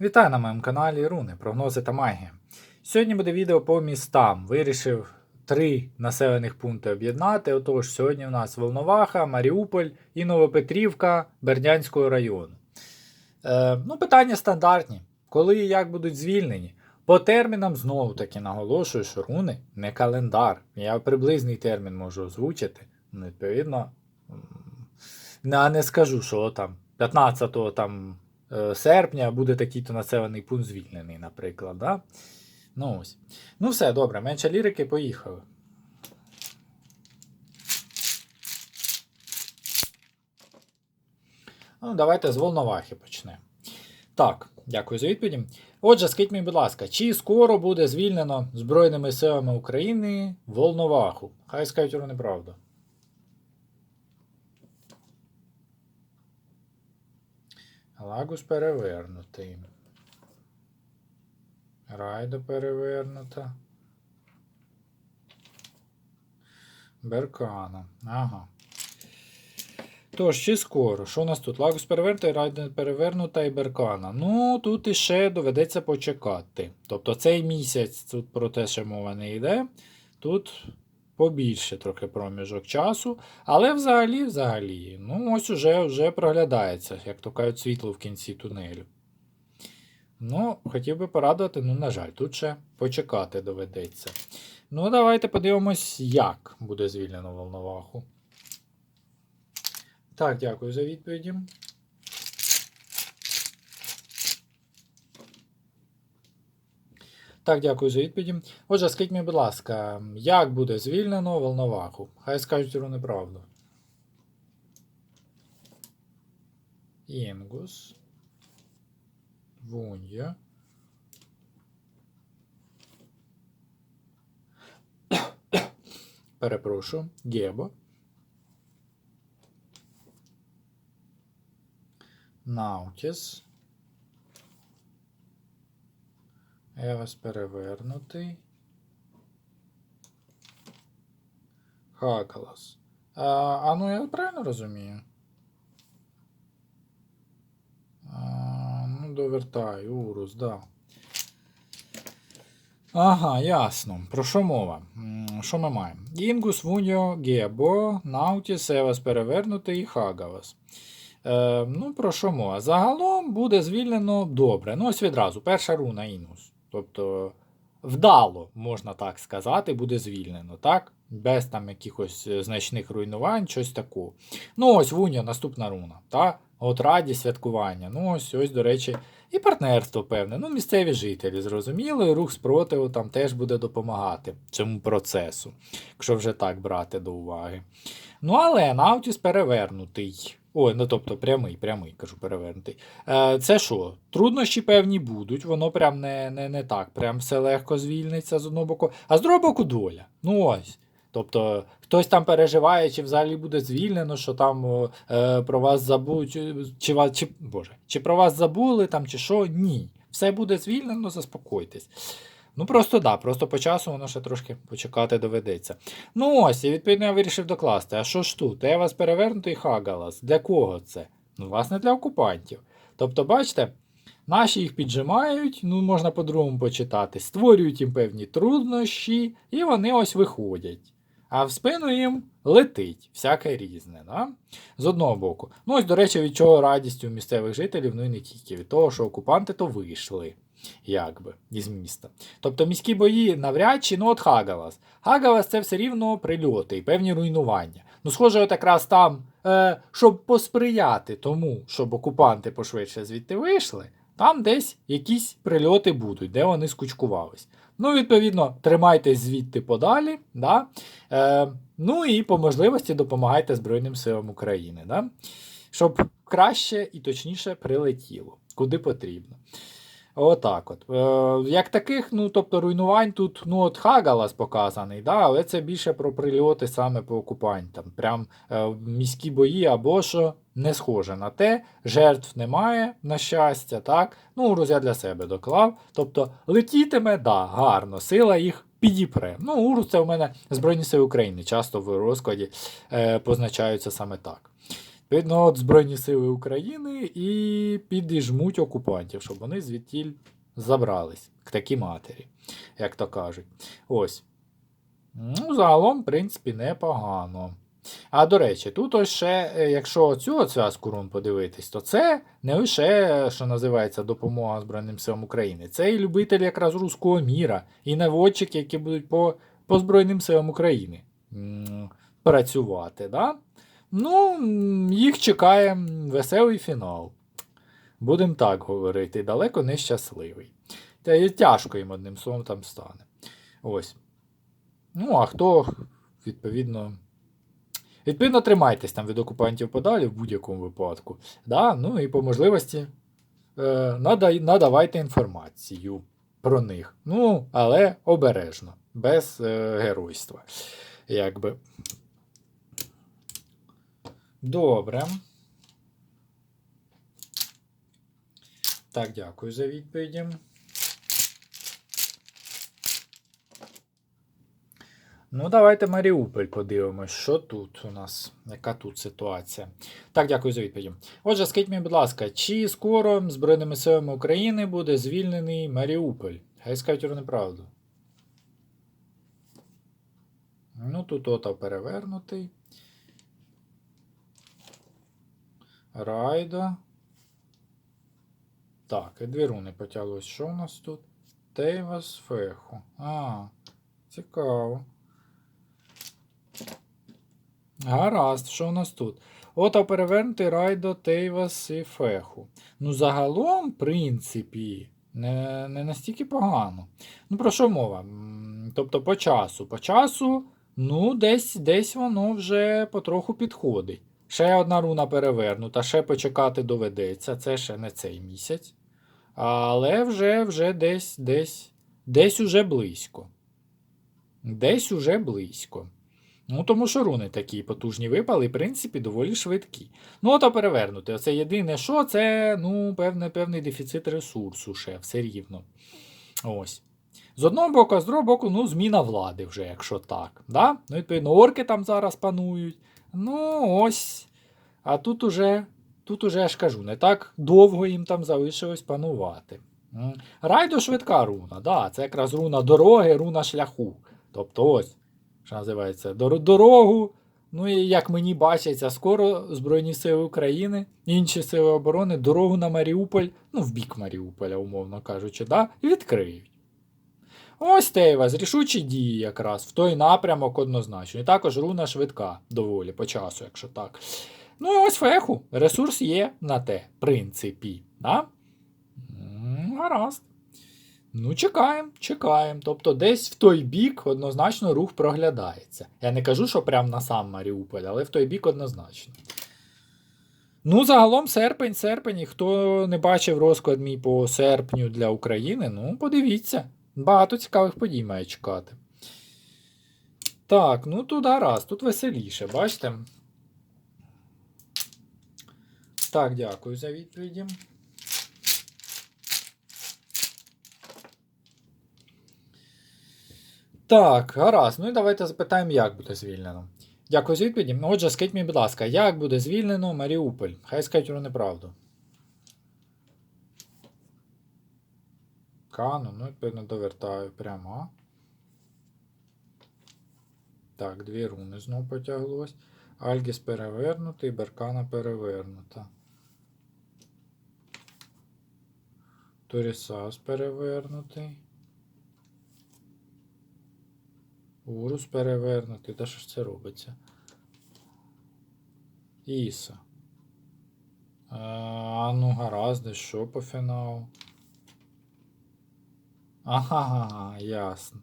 Вітаю на моєму каналі Руни, прогнози та магія. Сьогодні буде відео по містам. Вирішив три населених пункти об'єднати. Отож, сьогодні у нас Волноваха, Маріуполь і Новопетрівка Бердянського району. Е, ну, питання стандартні. Коли і як будуть звільнені? По термінам знову таки наголошую, що руни не календар. Я приблизний термін можу озвучити. Ну, відповідно, м, не, скажу, що там 15 там серпня буде такий-то населений пункт звільнений, наприклад. Да? Ну ось. Ну все, добре, менше лірики, поїхали. Ну, давайте з Волновахи почнемо. Так, дякую за відповіді. Отже, скажіть мені, будь ласка, чи скоро буде звільнено Збройними силами України Волноваху? Хай скажуть вони неправду. Лагус перевернутий. Райдо перевернута. Беркана. Ага. Тож, чи скоро? Що у нас тут? Лагус перевернута, Райдо перевернута і Беркана. Ну, тут іще доведеться почекати. Тобто цей місяць тут про те, що мова не йде. Тут побільше трохи проміжок часу. Але взагалі, взагалі, ну ось уже, вже проглядається, як то кажуть, світло в кінці тунелю. Ну, хотів би порадувати, ну, на жаль, тут ще почекати доведеться. Ну, давайте подивимось, як буде звільнено Волноваху. Так, дякую за відповіді. Так, дякую за відповіді. Отже, скажіть мені, будь ласка, як буде звільнено Волноваху? Хай скажуть про неправду. Інгус. Вунья. Перепрошую. Гебо. Наутіс. Евес перевернутий. Хагалас. А, а ну я правильно розумію? А, ну, довертаю, Урус, да. Ага, ясно. Про що мова? Що ми маємо? Інгус, Вуньо, Гебо, Наутіс, Евас перевернутий і Хагавас. Е, ну, про що мова? Загалом буде звільнено добре. Ну, ось відразу, перша руна Інгус. Тобто вдало, можна так сказати, буде звільнено, так? Без там якихось е, значних руйнувань, щось такого. Ну, ось Вуня, наступна руна. так? От радість святкування. Ну, ось, ось, до речі, і партнерство певне. Ну, місцеві жителі, зрозуміло, і рух спротиву там теж буде допомагати цьому процесу, якщо вже так брати до уваги. Ну, але Наутіс перевернутий. Ой, ну тобто прямий, прямий, кажу, перевернутий. Е, Це що? Труднощі певні будуть, воно прям не не, не так, прям все легко звільниться з одного боку, а з другого боку доля. Ну ось. Тобто хтось там переживає, чи взагалі буде звільнено, що там е, про вас забудуть, чи, чи, чи, Боже, чи про вас забули, там, чи що. Ні. Все буде звільнено, заспокойтесь. Ну просто да, просто по часу воно ще трошки почекати доведеться. Ну ось, і відповідно я вирішив докласти. А що ж тут? Я вас перевернутий Хагалас. Для кого це? Ну, власне, для окупантів. Тобто, бачите, наші їх піджимають, ну можна по-другому почитати, створюють їм певні труднощі, і вони ось виходять. А в спину їм летить всяке різне. Да? З одного боку. Ну, ось, до речі, від чого радість у місцевих жителів, ну і не тільки від того, що окупанти то вийшли, якби, із міста. Тобто міські бої навряд чи, ну от Хагалас. Хагалас це все рівно прильоти і певні руйнування. Ну, схоже, от якраз там, е, щоб посприяти тому, щоб окупанти пошвидше звідти вийшли, там десь якісь прильоти будуть, де вони скучкувались. Ну, відповідно, тримайтесь звідти подалі. Да? Е, ну і по можливості допомагайте Збройним силам України, да? щоб краще і точніше прилетіло, куди потрібно. Отак от. Е, як таких, ну, тобто руйнувань тут, ну, от Хагалас показаний, да, але це більше про прильоти саме по окупантам. Прям е, міські бої або що не схоже на те, жертв немає, на щастя, так. Ну, Урус я для себе доклав. Тобто летітиме, да, гарно, сила їх підіпре. Ну, Урус це у мене Збройні Сили України, часто в розкладі е, позначаються саме так. Відповідно, от Збройні Сили України і підіжмуть окупантів, щоб вони звідтіль забрались к такій матері, як то кажуть. Ось. Ну, загалом, в принципі, непогано. А до речі, тут ось ще, е, якщо цю зв'язку рун подивитись, то це не лише, що називається, допомога Збройним силам України. Це і любитель якраз руського міра, і наводчики, які будуть по, по Збройним силам України працювати. Да? Ну, їх чекає веселий фінал. Будемо так говорити, далеко не щасливий. Та й тяжко їм одним словом там стане. Ось. Ну, а хто, відповідно. Відповідно, тримайтесь там від окупантів подалі в будь-якому випадку. Да? Ну і по можливості е, надавайте інформацію про них. Ну, але обережно, без е, геройства. Якби. Добре. Так, дякую за відповіді. Ну, давайте Маріуполь подивимось, що тут у нас, яка тут ситуація. Так, дякую за відповідь. Отже, скажіть мені, будь ласка, чи скоро Збройними силами України буде звільнений Маріуполь? Хай скажуть неправду. Ну, тут ота перевернутий. Райда. Так, і дві руни потяглось. Що у нас тут? Тейвас Феху. А, цікаво. Гаразд, що у нас тут? Ота перевернути Райдо, Тейвас і Феху. Ну, загалом, в принципі, не, не настільки погано. Ну, про що мова? Тобто по часу. По часу, ну, десь, десь воно вже потроху підходить. Ще одна руна перевернута, ще почекати доведеться. Це ще не цей місяць. Але вже, вже десь, десь, десь уже близько. Десь уже близько. Ну, тому що руни такі потужні випали, в принципі, доволі швидкі. Ну, ото перевернути. Оце єдине, що це, ну, певне, певний дефіцит ресурсу ще, все рівно. Ось. З одного боку, а з другого боку, ну, зміна влади вже, якщо так. Да? Ну, відповідно, орки там зараз панують. Ну, ось. А тут уже, тут уже я ж кажу, не так довго їм там залишилось панувати. Райдо швидка руна, да, це якраз руна дороги, руна шляху. Тобто ось, що називається, дорогу. Ну і як мені бачиться, скоро Збройні Сили України, інші сили оборони дорогу на Маріуполь, ну, в бік Маріуполя, умовно кажучи, да, відкриють. Ось Тейвас, рішучі дії якраз в той напрямок однозначно. І також руна швидка доволі по часу, якщо так. Ну і ось феху. Ресурс є на те, в принципі. Да? Гаразд. Ну, чекаємо, чекаємо. Тобто десь в той бік однозначно рух проглядається. Я не кажу, що прямо на сам Маріуполь, але в той бік однозначно. Ну, загалом серпень, серпень. І хто не бачив розклад мій по серпню для України, ну, подивіться. Багато цікавих подій має чекати. Так, ну тут гаразд, тут веселіше, бачите? Так, дякую за відповіді. Так, гаразд. Ну і давайте запитаємо, як буде звільнено. Дякую за відповіді. Отже, скажіть мені, будь ласка, як буде звільнено Маріуполь? Хай скажуть про неправду. Кану, ну, відповідно, довертаю прямо. Так, дві руни знову потяглось. Альгіс перевернутий, Беркана перевернута. Торісас перевернутий. Урус перевернутий. Та що ж це робиться? Іса. А ну гаразд, що по фіналу? Ага, ясно.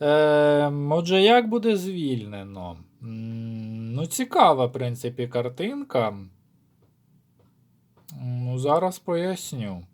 Е, отже, як буде звільнено? Ну, цікава, в принципі, картинка. Ну, зараз поясню.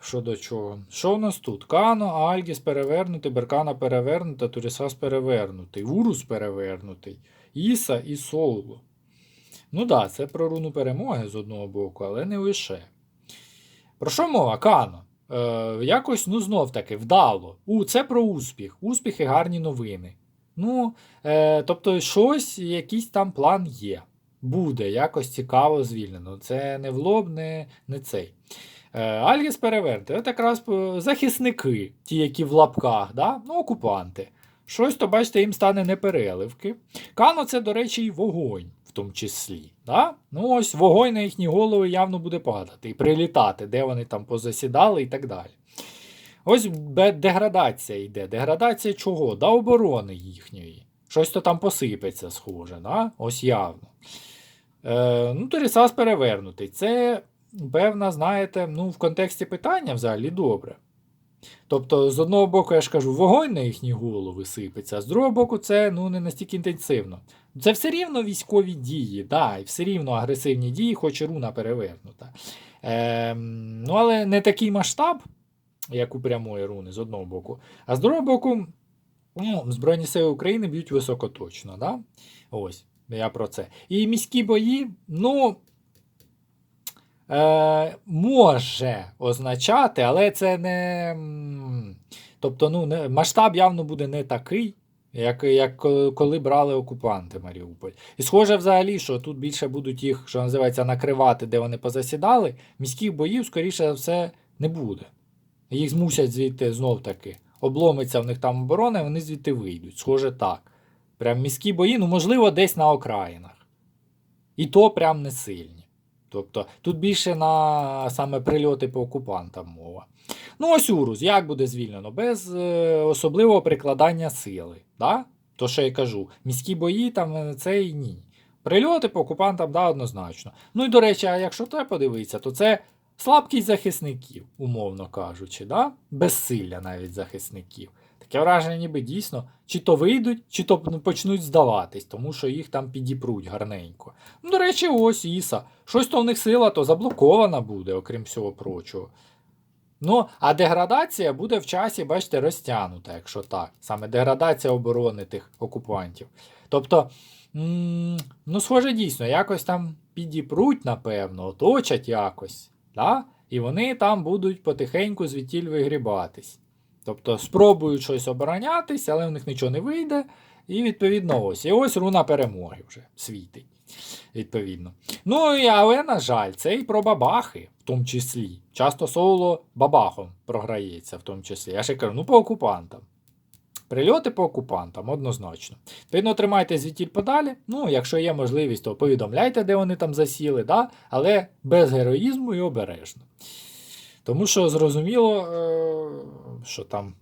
Що до чого. Що у нас тут? Кано, Альгіс перевернутий, Беркана перевернута, Турісас перевернутий, Урус перевернутий, Іса і Соло. Ну так, да, це про руну перемоги з одного боку, але не лише. Про що мова? Кано? Е, якось, ну знов таки, вдало. У, це про успіх. Успіх і гарні новини. Ну, е, тобто, щось, якийсь там план є. Буде якось цікаво звільнено. Це не в лоб, не, не цей. Е, Альгіс перевернути. От якраз е, захисники, ті, які в лапках, да? ну, окупанти. Щось, то бачите, їм стане непереливки. Кано це, до речі, і вогонь в тому числі. Да? Ну ось вогонь на їхні голови явно буде падати і прилітати, де вони там позасідали і так далі. Ось деградація йде. Деградація чого? До оборони їхньої. Щось то там посипеться, схоже, да? ось явно. Е, ну, Торісас перевернутий. Це, певна, знаєте, ну, в контексті питання взагалі добре. Тобто, з одного боку, я ж кажу, вогонь на їхні голови сипеться, а з другого боку, це ну, не настільки інтенсивно. Це все рівно військові дії, да, і все рівно агресивні дії, хоч і руна перевернута. Ем, ну, але не такий масштаб, як у прямої руни, з одного боку. А з другого боку, ну, Збройні сили України б'ють високоточно. Да? Ось, я про це. І міські бої, ну. Е, може означати, але це не. Тобто, ну, не, масштаб явно буде не такий, як, як коли брали окупанти Маріуполь. І схоже взагалі, що тут більше будуть їх, що називається, накривати, де вони позасідали. Міських боїв, скоріше за все, не буде. Їх змусять звідти знов таки. Обломиться в них там оборона, і вони звідти вийдуть. Схоже так. Прям міські бої, ну, можливо, десь на окраїнах. І то прям не сильні. Тобто тут більше на саме прильоти по окупантам мова. Ну, ось Урус, як буде звільнено? Без е, особливого прикладання сили. Да? То, що я кажу, міські бої там е, це і ні. Прильоти по окупантам, да, однозначно. Ну і до речі, а якщо те подивитися, то це слабкість захисників, умовно кажучи, да? безсилля навіть захисників. Таке враження, ніби дійсно, чи то вийдуть, чи то ну, почнуть здаватись, тому що їх там підіпруть гарненько. Ну, до речі, ось Іса. Щось то в них сила, то заблокована буде, окрім всього прочого. Ну, а деградація буде в часі, бачите, розтягнута, якщо так. Саме деградація оборони тих окупантів. Тобто, ну, схоже, дійсно, якось там підіпруть, напевно, оточать якось. Да? І вони там будуть потихеньку звідтіль вигрібатись. Тобто спробують щось оборонятись, але в них нічого не вийде. І відповідно ось. І ось руна перемоги вже світить. Відповідно. Ну, і, але, на жаль, це і про бабахи, в тому числі. Часто соло бабахом програється, в тому числі. Я ще кажу, ну по окупантам. Прильоти по окупантам, однозначно. Відповідно, тримайте звідтіль подалі. Ну, якщо є можливість, то повідомляйте, де вони там засіли, да? але без героїзму і обережно. Тому що зрозуміло, е, що там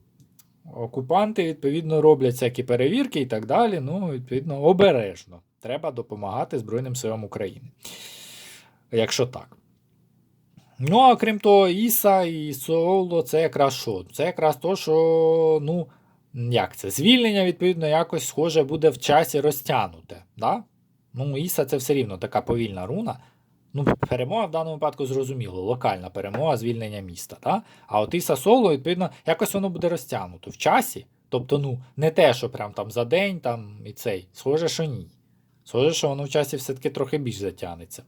окупанти, відповідно, роблять всякі перевірки і так далі. Ну, відповідно, обережно. Треба допомагати Збройним силам України. Якщо так. Ну, а крім того, Іса і Соло це якраз що? Це якраз то, що, ну, як це? Звільнення, відповідно, якось схоже буде в часі розтягнуте. Да? Ну, Іса це все рівно така повільна руна. Ну, перемога в даному випадку зрозуміло, локальна перемога, звільнення міста. Да? А от Іса Соло, відповідно, якось воно буде розтягнуто в часі. Тобто, ну, не те, що прям там за день там і цей. Схоже, що ні. Схоже, що воно в часі все-таки трохи більш затягнеться.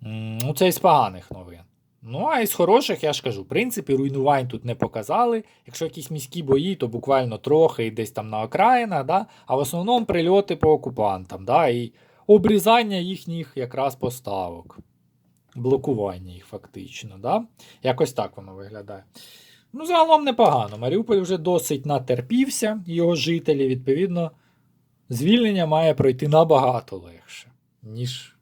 Ну, це із поганих новин. Ну, а із хороших, я ж кажу, в принципі, руйнувань тут не показали. Якщо якісь міські бої, то буквально трохи і десь там на окраїнах, да? а в основному прильоти по окупантам, да? і обрізання їхніх якраз поставок. Блокування їх фактично. Да? Якось так воно виглядає. Ну, загалом непогано. Маріуполь вже досить натерпівся, його жителі, відповідно, звільнення має пройти набагато легше, ніж.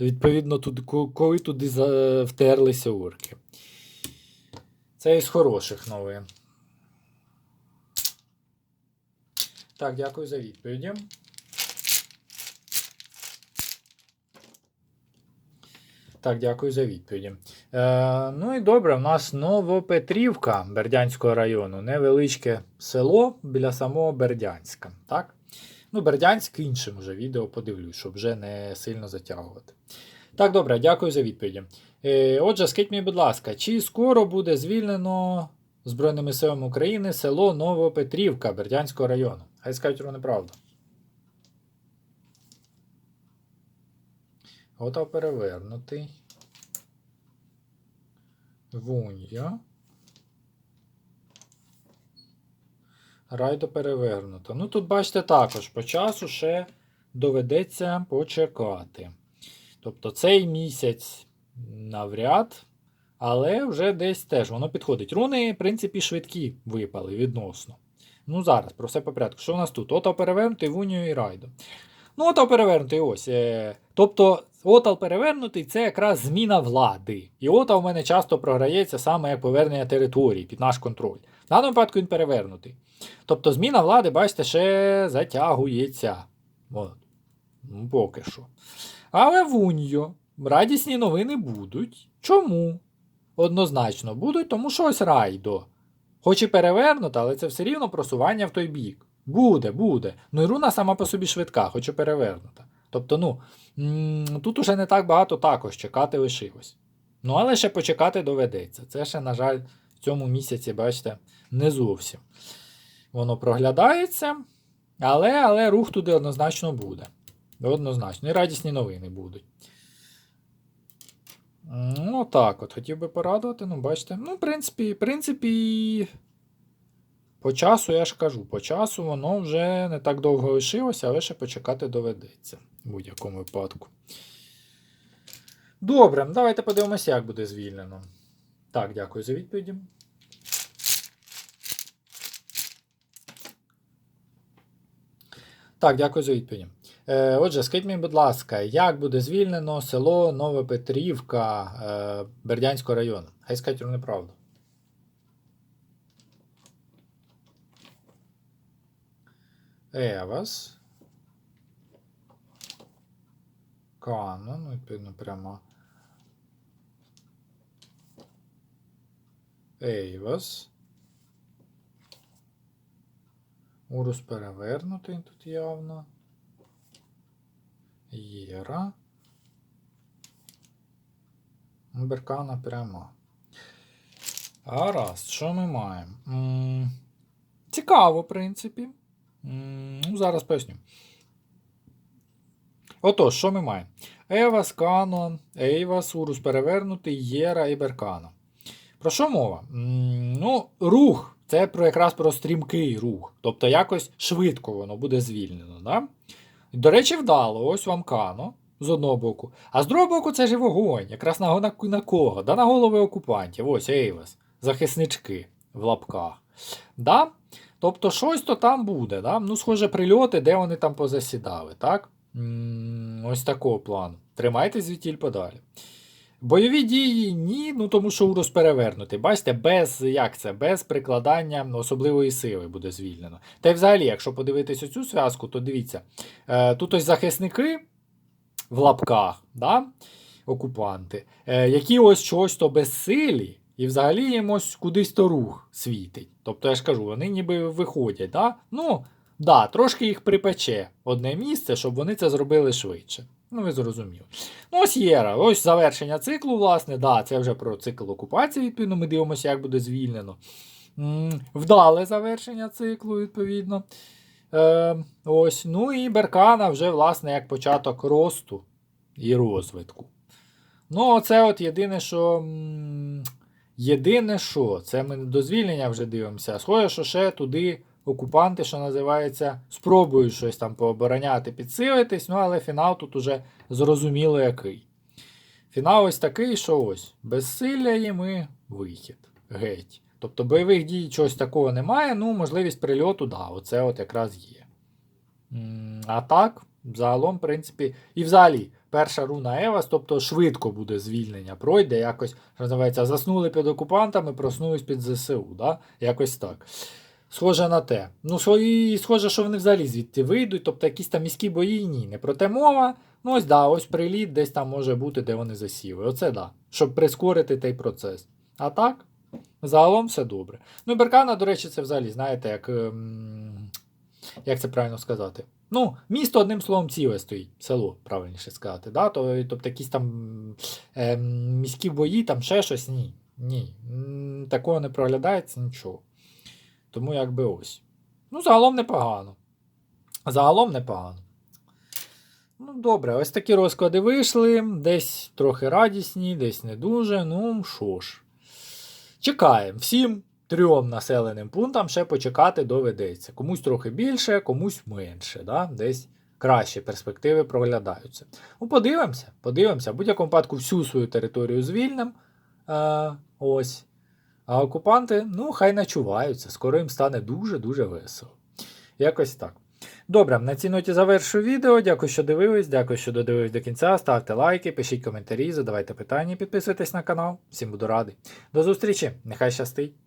Відповідно, тут, коли туди втерлися орки. Це із хороших новин. Так, дякую за відповіді. Так, дякую за відповіді. Е, ну і добре, в нас Новопетрівка Бердянського району. Невеличке село біля самого Бердянська. Так? Ну, Бердянськ іншим вже відео подивлюсь, щоб вже не сильно затягувати. Так, добре, дякую за відповіді. Е, отже, скажіть мені, будь ласка, чи скоро буде звільнено Збройними силами України село Новопетрівка Бердянського району? Хай скажуть про неправду. Готов перевернутий. Вунья. Райдо перевернуто. Ну тут, бачите, також по часу ще доведеться почекати. Тобто цей місяць навряд, але вже десь теж воно підходить. Руни, в принципі, швидкі випали відносно. Ну, зараз, про все по порядку. Що у нас тут? Отал перевернутий, Вунію і Райдо. Ну, отал перевернутий ось. Е, тобто, отал перевернутий це якраз зміна влади. І отал в мене часто програється саме як повернення території під наш контроль. В даному випадку він перевернутий. Тобто, зміна влади, бачите, ще затягується. От. Ну, поки що. Але в Уньо радісні новини будуть. Чому? Однозначно будуть, тому що ось райдо. Хоч і перевернута, але це все рівно просування в той бік. Буде, буде. Ну і руна сама по собі швидка, хоч і перевернута. Тобто, ну, тут уже не так багато також чекати лишилось. Ну, але ще почекати доведеться. Це ще, на жаль, в цьому місяці, бачите, не зовсім. Воно проглядається, але, але рух туди однозначно буде. Однозначно. І радісні новини будуть. Ну, так от, хотів би порадувати, ну, бачите. Ну, в принципі, в принципі, по часу, я ж кажу, по часу воно вже не так довго лишилося, але ще почекати доведеться в будь-якому випадку. Добре, давайте подивимося, як буде звільнено. Так, дякую за відповіді. Так, дякую за відповіді. Е, отже, скажіть мені, будь ласка, як буде звільнено село Новопетрівка е, Бердянського району? Хай скажуть неправду. Евас. Канон, ну, відповідно, прямо. Ейвас. Урус перевернутий тут явно. Єра. Беркана прямо. Гаразд, що ми маємо? М, Цікаво, в принципі. Ну, зараз поясню. Отож, що ми маємо? Евас, Канон, Ейвас, Урус перевернутий, Єра і Беркана. Про що мова? Ну, рух. Це про якраз про стрімкий рух. Тобто якось швидко воно буде звільнено. Да? До речі, вдало, ось вам Кано з одного боку. А з другого боку, це ж вогонь. Якраз на, на, на кого? Да на голови окупантів. Ось Ейвас. Захиснички в лапках. Да? Тобто, щось то там буде. Да? Ну, схоже, прильоти, де вони там позасідали. так? Ось такого плану. Тримайтесь звідтіль подалі. Бойові дії ні, ну тому що урус перевернутий. Бачите, без як це, без прикладання особливої сили буде звільнено. Та й взагалі, якщо подивитись оцю зв'язку, то дивіться, е, тут ось захисники в лапках, да, окупанти, е, які ось чогось то безсилі, і взагалі їм ось кудись то рух світить. Тобто, я ж кажу, вони ніби виходять. Да? Ну, да, трошки їх припече одне місце, щоб вони це зробили швидше. Ну, ви зрозуміли. Ну, ось Єра, ось завершення циклу, власне, да, це вже про цикл окупації, відповідно, ми дивимося, як буде звільнено. Вдале завершення циклу, відповідно. Е, ось. Ну і Беркана вже, власне, як початок росту і розвитку. Ну, це от єдине, що. Єдине, що, це ми до звільнення вже дивимося. Схоже, що ще туди окупанти, що називається, спробують щось там пообороняти, підсилитись, ну але фінал тут уже зрозуміло який. Фінал ось такий, що ось безсилля і вихід. Геть. Тобто бойових дій чогось такого немає, ну, можливість прильоту, да, оце от якраз є. А так, загалом, в принципі, і взагалі, перша руна Евас, тобто швидко буде звільнення, пройде, якось, що називається, заснули під окупантами, проснулись під ЗСУ. Да? Якось так. Схоже на те. Ну, схоже, що вони взагалі звідти вийдуть, тобто якісь там міські бої, ні, не про те мова. Ну, ось да, ось приліт десь там може бути, де вони засіли. Оце да. Щоб прискорити той процес. А так, загалом все добре. Ну, Беркана, до речі, це взагалі, знаєте, як. ем, Як це правильно сказати? Ну, місто одним словом ціле стоїть, село, правильніше сказати. Да? Тобто якісь там е, міські бої, там ще щось, ні. Ні. Такого не проглядається нічого. Тому якби ось. Ну, загалом непогано. Загалом непогано. Ну, добре, ось такі розклади вийшли. Десь трохи радісні, десь не дуже. Ну, що ж. Чекаємо. Всім трьом населеним пунктам ще почекати доведеться. Комусь трохи більше, комусь менше. Да? Десь кращі перспективи проглядаються. Ну, подивимося, подивимося. В будь-якому випадку всю свою територію звільним. Е, ось. А окупанти, ну, хай начуваються. Скоро їм стане дуже-дуже весело. Якось так. Добре, на цій ноті завершую відео. Дякую, що дивились. Дякую, що додивились до кінця. Ставте лайки, пишіть коментарі, задавайте питання, підписуйтесь на канал. Всім буду радий. До зустрічі! Нехай щастить!